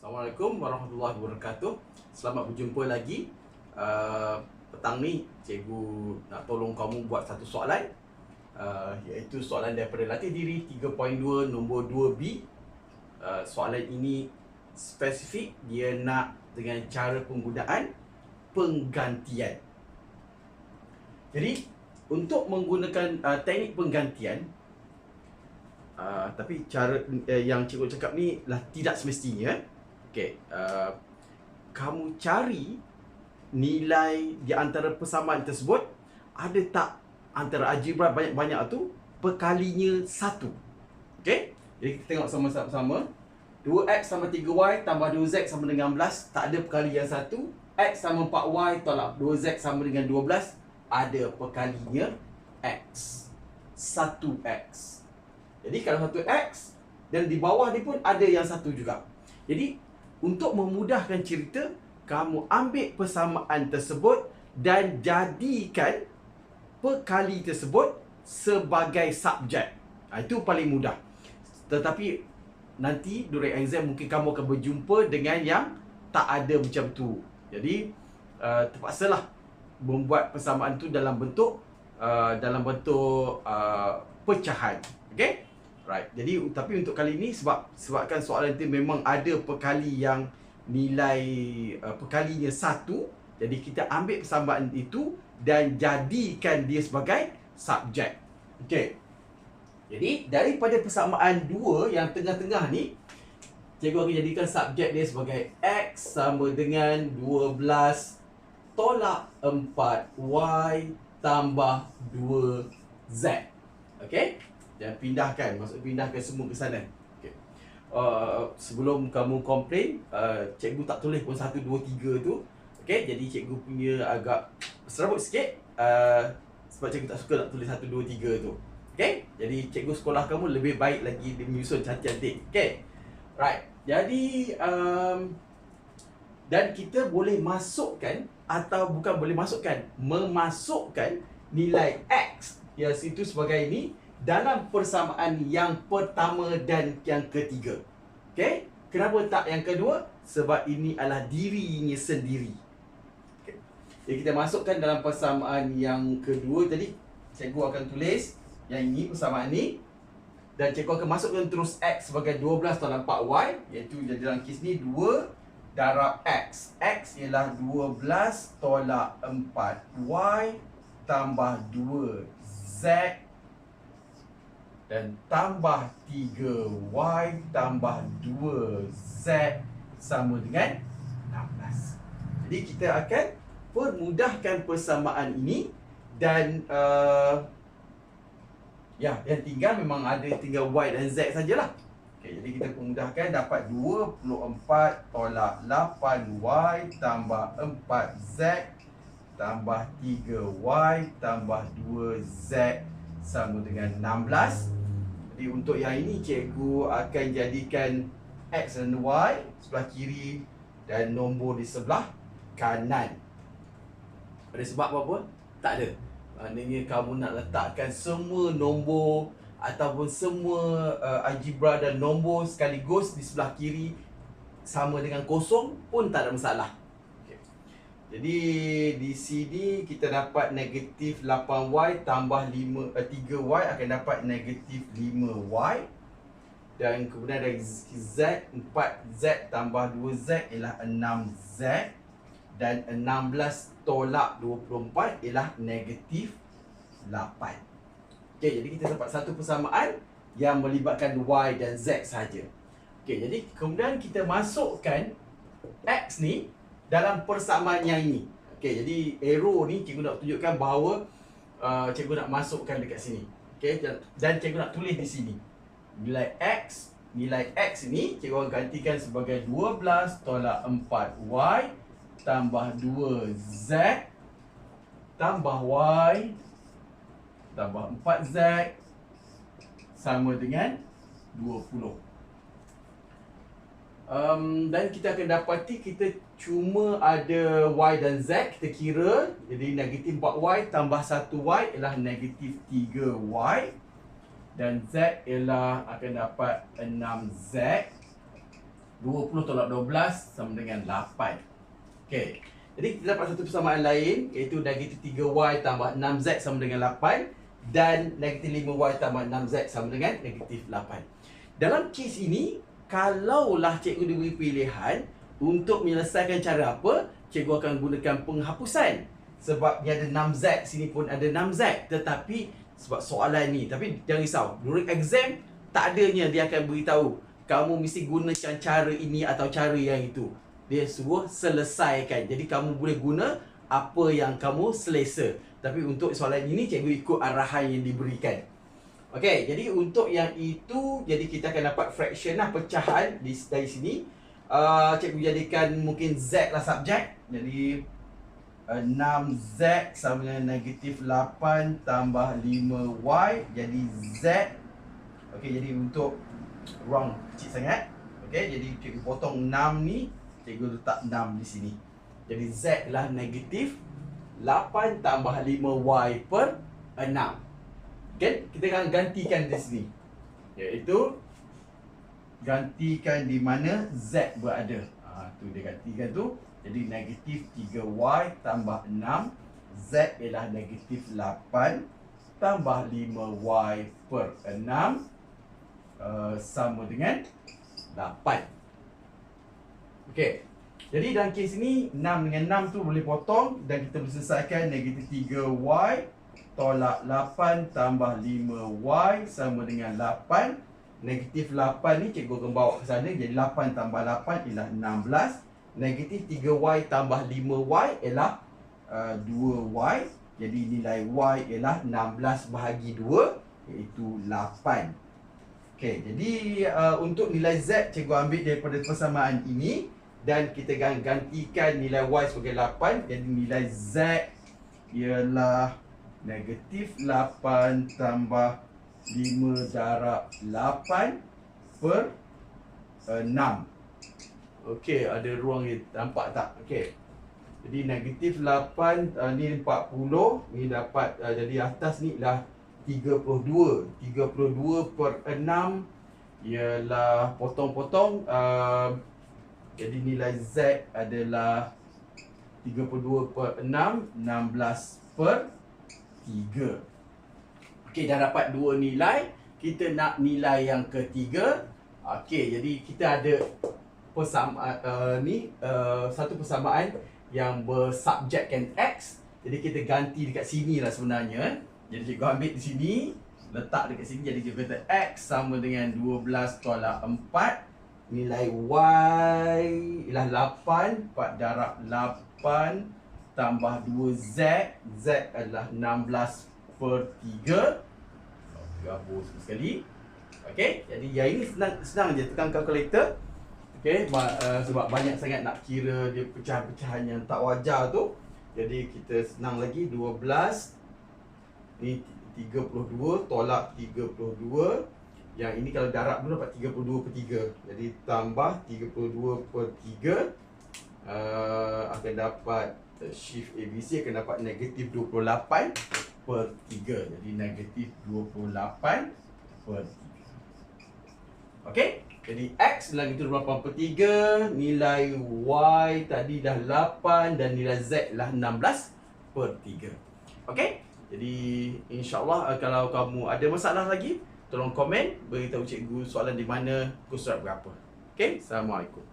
Assalamualaikum warahmatullahi wabarakatuh. Selamat berjumpa lagi. Uh, petang ni cikgu nak tolong kamu buat satu soalan uh, iaitu soalan daripada latih diri 3.2 nombor 2B. Uh, soalan ini spesifik dia nak dengan cara penggunaan penggantian. Jadi untuk menggunakan uh, teknik penggantian uh, tapi cara uh, yang cikgu cakap ni lah tidak semestinya eh. Okey, uh, kamu cari nilai di antara persamaan tersebut ada tak antara algebra banyak-banyak tu perkalinya satu. Okey? Jadi kita tengok sama-sama. 2x sama 3y tambah 2z sama dengan 11 tak ada perkali yang satu. x sama 4y tolak 2z sama dengan 12 ada perkalinya x. 1x. Jadi kalau 1x dan di bawah ni pun ada yang satu juga. Jadi untuk memudahkan cerita, kamu ambil persamaan tersebut dan jadikan perkali tersebut sebagai subjek. Ha, itu paling mudah. Tetapi nanti during exam mungkin kamu akan berjumpa dengan yang tak ada macam tu. Jadi uh, terpaksalah membuat persamaan tu dalam bentuk uh, dalam bentuk uh, pecahan. Okay? Right. Jadi tapi untuk kali ini sebab sebabkan soalan itu memang ada perkali yang nilai uh, perkalinya satu, jadi kita ambil persamaan itu dan jadikan dia sebagai subjek. Okey. Jadi daripada persamaan dua yang tengah-tengah ni cikgu akan jadikan subjek dia sebagai x sama dengan 12 tolak 4y tambah 2z. Okey? Dan pindahkan maksud pindahkan semua ke sana. Okay. uh, sebelum kamu komplain uh, cikgu tak tulis pun 1 2 3 tu. Okey jadi cikgu punya agak serabut sikit. Uh, sebab cikgu tak suka nak tulis 1 2 3 tu. Okey jadi cikgu sekolah kamu lebih baik lagi dia menyusun cantik-cantik okey right. Jadi um, dan kita boleh masukkan atau bukan boleh masukkan memasukkan nilai x. Yang situ sebagai ini dalam persamaan yang pertama dan yang ketiga. Okey? Kenapa tak yang kedua? Sebab ini adalah dirinya sendiri. Okay. Jadi kita masukkan dalam persamaan yang kedua tadi cikgu akan tulis yang ini persamaan ni dan cikgu akan masukkan terus x sebagai 12 tolak 4y iaitu jadi dalam kes ni 2 darab x. x ialah 12 tolak 4y tambah 2z dan tambah 3y tambah 2z sama dengan 16. Jadi kita akan permudahkan persamaan ini dan uh, ya yang tinggal memang ada tinggal y dan z sajalah. Okey jadi kita permudahkan dapat 24 tolak 8y tambah 4z tambah 3y tambah 2z sama dengan 16 jadi untuk yang ini cikgu akan jadikan X dan Y sebelah kiri dan nombor di sebelah kanan. Ada sebab apa? Tak ada. Maknanya kamu nak letakkan semua nombor ataupun semua uh, algebra dan nombor sekaligus di sebelah kiri sama dengan kosong pun tak ada masalah. Jadi di sini kita dapat negatif 8y tambah 5, eh, 3y akan dapat negatif 5y Dan kemudian dari z 4z tambah 2z ialah 6z Dan 16 tolak 24 ialah negatif 8 Okay, jadi kita dapat satu persamaan yang melibatkan y dan z saja. Okay, jadi kemudian kita masukkan x ni dalam persamaan yang ini. Okey, jadi arrow ni cikgu nak tunjukkan bahawa uh, cikgu nak masukkan dekat sini. Okey, dan cikgu nak tulis di sini. Nilai x, nilai x ni cikgu akan gantikan sebagai 12 tolak 4y tambah 2z tambah y tambah 4z sama dengan 20 um, dan kita akan dapati kita cuma ada y dan z kita kira jadi negatif 4y tambah 1y ialah negatif 3y dan z ialah akan dapat 6z 20 tolak 12 sama dengan 8. Okey. Jadi kita dapat satu persamaan lain iaitu negatif 3y tambah 6z sama dengan 8 dan negatif 5y tambah 6z sama dengan negatif 8. Dalam kes ini, kalaulah cikgu diberi pilihan untuk menyelesaikan cara apa, cikgu akan gunakan penghapusan. Sebab dia ada 6z, sini pun ada 6z. Tetapi sebab soalan ni, tapi jangan risau. During exam, tak adanya dia akan beritahu kamu mesti gunakan cara ini atau cara yang itu dia suruh selesaikan. Jadi kamu boleh guna apa yang kamu selesa. Tapi untuk soalan ini cikgu ikut arahan yang diberikan. Okey, jadi untuk yang itu jadi kita akan dapat fraction lah pecahan di dari sini. Uh, cikgu jadikan mungkin z lah subjek. Jadi uh, 6z sama dengan negatif 8 tambah 5y jadi z. Okey, jadi untuk ruang kecil sangat. Okey, jadi cikgu potong 6 ni Cikgu letak 6 di sini. Jadi Z adalah negatif 8 tambah 5Y per 6. Okay? Kita akan gantikan di sini. Iaitu gantikan di mana Z berada. Ha, tu dia gantikan tu. Jadi negatif 3Y tambah 6. Z ialah negatif 8 tambah 5Y per 6. Uh, sama dengan 8. Okey. Jadi dalam kes ni 6 dengan 6 tu boleh potong dan kita boleh selesaikan negatif 3y tolak 8 tambah 5y sama dengan 8. Negatif 8 ni cikgu akan bawa ke sana jadi 8 tambah 8 ialah 16. Negatif 3y tambah 5y ialah uh, 2y. Jadi nilai y ialah 16 bahagi 2 iaitu 8. Okey, jadi uh, untuk nilai z cikgu ambil daripada persamaan ini dan kita gantikan nilai y sebagai 8 jadi nilai z ialah negatif 8 tambah 5 darab 8 per 6 Okey, ada ruang ni nampak tak? Okey. Jadi negatif 8 uh, ni 40 ni dapat uh, jadi atas ni lah 32 32 per 6 ialah potong-potong uh, jadi nilai Z adalah 32 per 6 16 per 3 Okey dah dapat dua nilai Kita nak nilai yang ketiga. Okey jadi kita ada persamaan uh, ni uh, Satu persamaan yang bersubjekkan X. Jadi kita ganti dekat sini lah sebenarnya. Jadi cikgu ambil di sini Letak dekat sini jadi kita kata X sama dengan 12 tolak 4 nilai Y ialah 8 4 darab 8 tambah 2Z Z. Adalah 16 per 3 gabung sekali. Okey, jadi yang ini senang senang je tekan kalkulator. Okey, uh, sebab banyak sangat nak kira dia pecahan-pecahan yang tak wajar tu. Jadi kita senang lagi 12 ni 32 tolak 32 yang ini kalau darab dulu dapat 32 per 3 Jadi tambah 32 per 3 uh, Akan dapat Shift ABC akan dapat negatif 28 per 3 Jadi negatif 28 per 3 Okay Jadi X adalah negatif 28 per 3 Nilai Y tadi dah 8 Dan nilai Z adalah 16 per 3 Okay Jadi insyaAllah uh, kalau kamu ada masalah lagi Tolong komen, beritahu cikgu soalan di mana, kursus berapa. Okay, Assalamualaikum.